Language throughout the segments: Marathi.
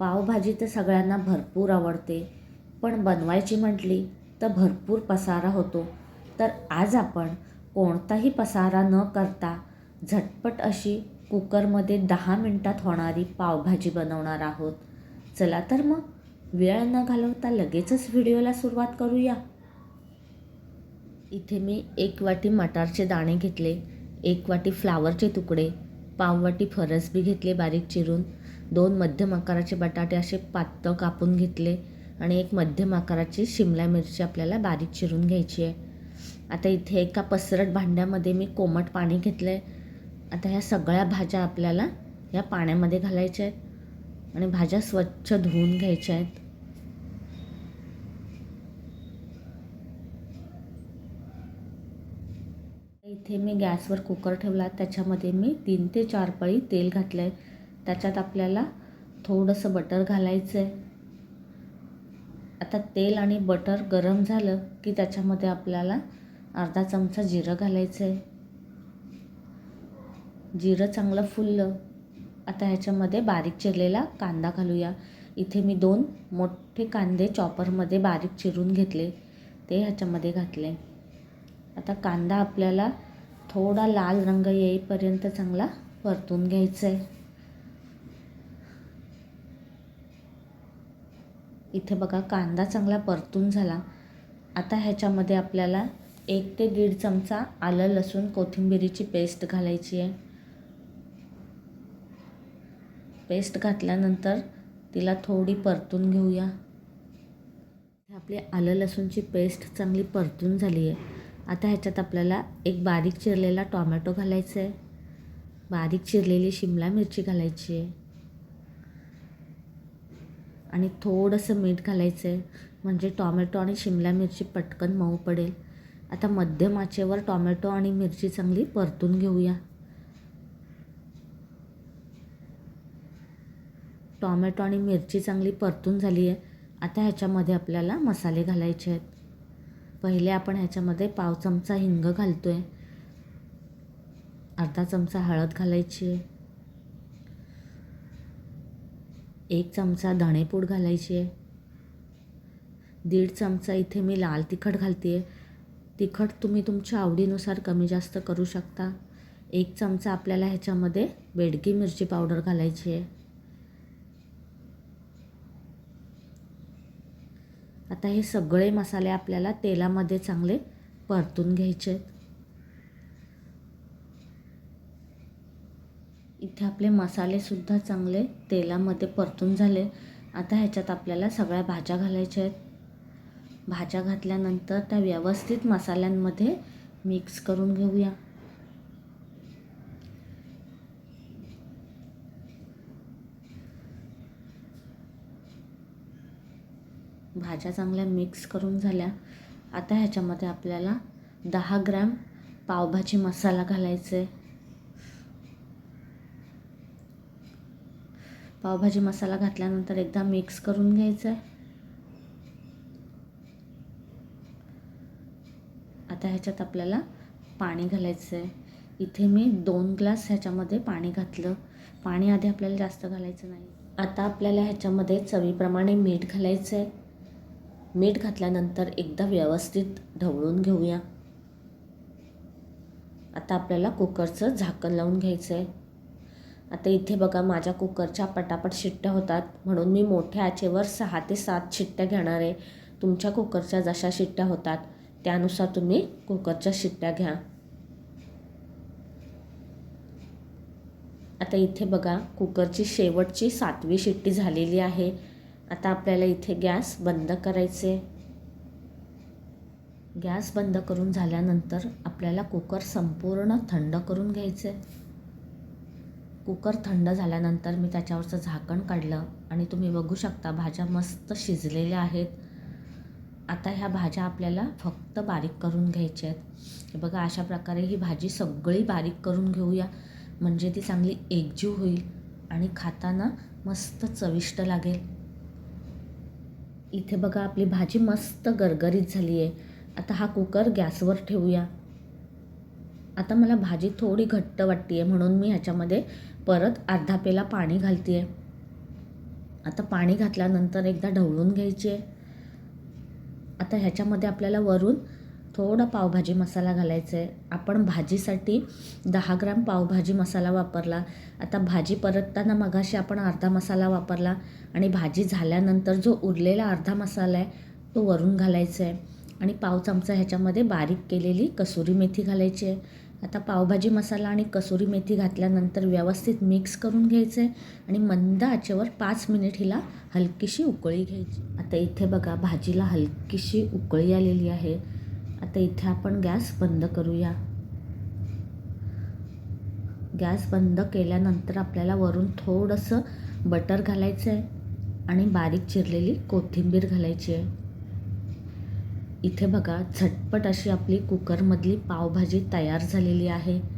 पावभाजी तर सगळ्यांना भरपूर आवडते. पण बनवायची म्हटली तर भरपूर पसारा होतो. तर आज आपण कोणताही पसारा न करता झटपट अशी कुकरमध्ये दहा मिनटात होणारी पावभाजी बनवणार आहोत. चला तर मग वेळ न घालवता लगेचच व्हिडिओला सुरुवात करूया. इथे मी एक वाटी मटारचे दाणे घेतले एक वाटी फ्लावरचे तुकडे पाववाटी फरस फरसबी घेतले बारीक चिरून. दोन मध्यम आकाराचे बटाटे असे पातळ कापून घेतले आणि एक मध्यम आकाराची शिमला मिरची आपल्याला बारीक चिरून घ्यायची आहे. आता इथे एका पसरट भांड्यामध्ये मी कोमट पाणी घेतलं आहे आता ह्या सगळ्या भाज्या आपल्याला ह्या पाण्यामध्ये घालायच्या आहेत आणि भाज्या स्वच्छ धुवून घ्यायच्या आहेत. इथे मी गॅसवर कुकर ठेवला त्याच्यामध्ये मी तीन ते चार पळी तेल घातलं आहे त्याच्यात आपल्याला थोडंसं बटर घालायचं आहे आता तेल आणि बटर गरम झालं की त्याच्यामध्ये आपल्याला अर्धा चमचा जिरं घालायचं आहे जिरं चांगलं फुललं. आता ह्याच्यामध्ये बारीक चिरलेला कांदा घालूया. इथे मी दोन मोठे कांदे चॉपरमध्ये बारीक चिरून घेतले. ते ह्याच्यामध्ये घातले. आता कांदा आपल्याला थोडा लाल रंग येईपर्यंत चांगला परतून घ्यायचा आहे इथे बघा कांदा चांगला परतून झाला. आता ह्याच्यामध्ये आपल्याला एक ते दीड चमचा आलं लसूण कोथिंबिरीची पेस्ट घालायची आहे. पेस्ट घातल्यानंतर तिला थोडी परतून घेऊया. आपली आलं लसूणची पेस्ट चांगली परतून झाली आहे. आता ह्याच्यात आपल्याला एक बारीक चिरलेला टॉमॅटो घालायचा आहे. बारीक चिरलेली शिमला मिरची घालायची आहे. आणि थोडंसं मीठ घालायचं आहे. म्हणजे टॉमॅटो आणि शिमला मिरची पटकन मऊ पडेल. आता मध्यम आचेवर टॉमॅटो आणि मिरची चांगली परतून घेऊया. टॉमॅटो आणि मिरची चांगली परतून झाली आहे. आता ह्याच्यामध्ये आपल्याला मसाले घालायचे आहेत. पहिले आपण ह्याच्यामध्ये पाव चमचा हिंग घालतो आहे अर्धा चमचा हळद घालायची. आहे एक चमचा धणेपूड घालायची. आहे दीड चमचा इथे मी लाल तिखट घालते आहे तिखट तुम्ही तुमच्या आवडीनुसार कमी जास्त करू शकता. एक चमचा आपल्याला ह्याच्यामध्ये बेडगी मिरची पावडर घालायची आहे. आता हे सगळे मसाले आपल्याला तेलामध्ये चांगले परतून घ्यायचे आहेत. इथे आपले मसालेसुद्धा चांगले तेलामध्ये परतून झाले. आता ह्याच्यात आपल्याला सगळ्या भाज्या घालायच्या आहेत. भाज्या घातल्यानंतर त्या व्यवस्थित मसाल्यांमध्ये मिक्स करून घेऊया. भाज्या चांगल्या मिक्स करून झाल्या. आता ह्याच्यामध्ये आपल्याला दहा ग्रॅम पावभाजी मसाला घालायचा. आहे पावभाजी मसाला घातल्यानंतर एकदा मिक्स करून घ्यायचं. आहे आता ह्याच्यात आपल्याला पाणी घालायचं आहे इथे मी दोन ग्लास ह्याच्यामध्ये पाणी घातलं. पाणी आधी आपल्याला जास्त घालायचं नाही. आता आपल्याला ह्याच्यामध्ये चवीप्रमाणे मीठ घालायचं आहे मीठ घातल्यानंतर एकदा व्यवस्थित ढवळून घेऊया. आता आपल्याला कुकरचं झाकण लावून घ्यायचं आहे आता इथे बघा माझ्या कुकरच्या पटापट शिट्ट्या होतात. म्हणून मी मोठ्या आचेवर सहा ते सात शिट्ट्या घेणार आहे. तुमच्या कुकरच्या जशा शिट्ट्या होतात त्यानुसार तुम्ही कुकरच्या शिट्ट्या घ्या. आता इथे बघा कुकरची शेवटची सातवी शिट्टी झालेली आहे. आता आपल्याला इथे गॅस बंद करायचे. गॅस बंद करून झाल्यानंतर आपल्याला कुकर संपूर्ण थंड करून घ्यायचे. कुकर थंड झाल्यानंतर मी त्याच्यावरचं झाकण काढलं आणि तुम्ही बघू शकता भाज्या मस्त शिजलेल्या आहेत. आता ह्या भाज्या आपल्याला फक्त बारीक करून घ्यायच्या आहेत. हे बघा अशा प्रकारे ही भाजी सगळी बारीक करून घेऊया. म्हणजे ती चांगली एकजीव होईल आणि खाताना मस्त चविष्ट लागेल. इथे बघा आपली भाजी मस्त गरगरीत झाली आहे आता हा कुकर गॅसवर ठेवूया. आता मला भाजी थोडी घट्ट वाटते आहे म्हणून मी ह्याच्यामध्ये परत अर्धा पेला पाणी घालते आहे आता पाणी घातल्यानंतर एकदा ढवळून घ्यायची आहे आता ह्याच्यामध्ये आपल्याला वरून थोडा पावभाजी मसाला घालायचा आहे आपण भाजीसाठी दहा ग्राम पावभाजी मसाला वापरला. आता भाजी परतताना मगाशी आपण अर्धा मसाला वापरला आणि भाजी झाल्यानंतर जो उरलेला अर्धा मसाला आहे तो वरून घालायचा आहे आणि पाव चमचा ह्याच्यामध्ये बारीक केलेली कसुरी मेथी घालायची आहे. आता पावभाजी मसाला आणि कसुरी मेथी घातल्यानंतर व्यवस्थित मिक्स करून घ्यायचं आहे आणि मंद आचेवर पाच मिनिट हिला हलकीशी उकळी घ्यायची. आता इथे बघा भाजीला हलकीशी उकळी आलेली आहे. आता इथे आपण गॅस बंद करूया. गॅस बंद केल्यानंतर आपल्याला वरून थोडंसं बटर घालायचं आहे आणि बारीक चिरलेली कोथिंबीर घालायची आहे. इथे बघा झटपट अशी आपली कुकरमधली पावभाजी तयार झालेली आहे.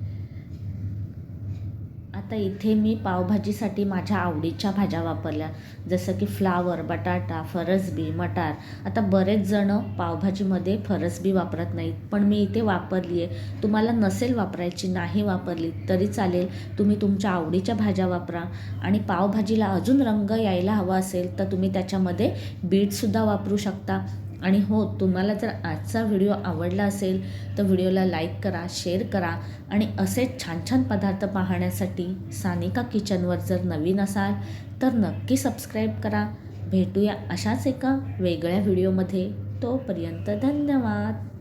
आता इथे मी पावभाजीसाठी माझ्या आवडीच्या भाज्या वापरल्या. जसं की फ्लावर बटाटा फरसबी मटार. आता बरेच जणं पावभाजीमध्ये फरसबी वापरत नाहीत पण मी इथे वापरली आहे तुम्हाला नसेल वापरायची नाही वापरली तरी चालेल. तुम्ही तुमच्या आवडीच्या भाज्या वापरा. आणि पावभाजीला अजून रंग यायला हवा असेल तर तुम्ही त्याच्यामध्ये बीटसुद्धा वापरू शकता. आणि हो तुम्हाला जर आजचा व्हिडिओ आवडला असेल तर व्हिडिओला लाईक करा शेअर करा आणि असेच छान छान पदार्थ पाहण्यासाठी सानिका किचनवर जर नवीन असाल तर नक्की सबस्क्राईब करा. भेटूया अशाच एका वेगळ्या व्हिडिओमध्ये. तोपर्यंत धन्यवाद.